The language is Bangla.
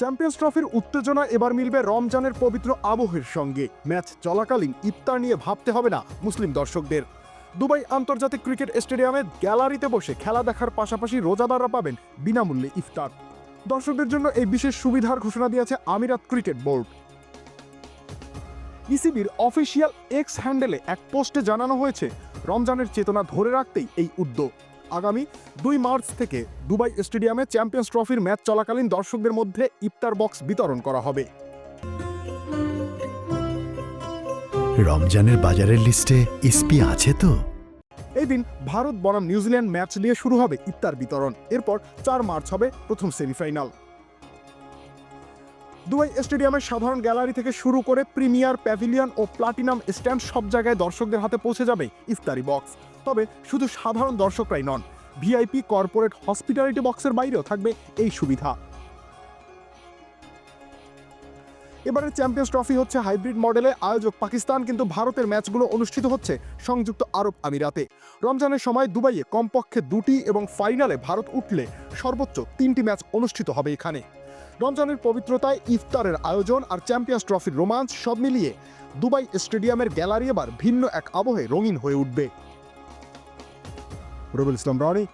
চ্যাম্পিয়ন্স ট্রফির উত্তেজনা এবার মিলবে রমজানের পবিত্র আবহের সঙ্গে। ম্যাচ চলাকালীন ইফতার নিয়ে ভাবতে হবে না মুসলিম দর্শকদের। দুবাই আন্তর্জাতিক ক্রিকেট স্টেডিয়ামে গ্যালারিতে বসে খেলা দেখার পাশাপাশি রোজাদাররা পাবেন বিনামূল্যে ইফতার। দর্শকদের জন্য এই বিশেষ সুবিধার ঘোষণা দিয়েছে আমিরাত ক্রিকেট বোর্ড। ইসিবির অফিসিয়াল এক্স হ্যান্ডেলে এক পোস্টে জানানো হয়েছে, রমজানের চেতনা ধরে রাখতেই এই উদ্যোগ। আগামী দুই মার্চ থেকে দুবাই স্টেডিয়ামে চ্যাম্পিয়ন্স ট্রফির ম্যাচ চলাকালীন দর্শকদের মধ্যে ইফতার বক্স বিতরণ করা হবে। রমজানের বাজারের লিস্টে ইসপি আছে তো? এই দিন ভারত বনাম নিউজিল্যান্ড ম্যাচ নিয়ে শুরু হবে ইফতার বিতরণ। এরপর চার মার্চ হবে প্রথম সেমিফাইনাল। দুবাই স্টেডিয়ামের সাধারণ গ্যালারি থেকে শুরু করে প্রিমিয়ার প্যাভিলিয়ন ও প্লাটিনাম স্ট্যান্ড সব জায়গায় দর্শকদের হাতে পৌঁছে যাবে ইফতারি বক্স। তবে শুধু সাধারণ দর্শকরাই নন ভিআইপি কর্পোরেট হসপিটালিটি বক্সের বাইরেও থাকবে এই সুবিধা। এবারের চ্যাম্পিয়ন্স ট্রফি হচ্ছে হাইব্রিড মডেলে আয়োজক পাকিস্তান কিন্তু ভারতের ম্যাচগুলো অনুষ্ঠিত হচ্ছে সংযুক্ত আরব আমিরাতে। রমজানের সময় দুবাইয়ে কমপক্ষে দুটি এবং ফাইনালে ভারত উঠলে সর্বোচ্চ তিনটি ম্যাচ অনুষ্ঠিত হবে এখানে। রমজানের পবিত্রতায় ইফতারের আয়োজন আর চ্যাম্পিয়ন্স ট্রফির রোমাঞ্চ সব মিলিয়ে দুবাই স্টেডিয়ামের গ্যালারি এবার ভিন্ন এক আবহে রঙিন হয়ে উঠবে। روبل اسلام راري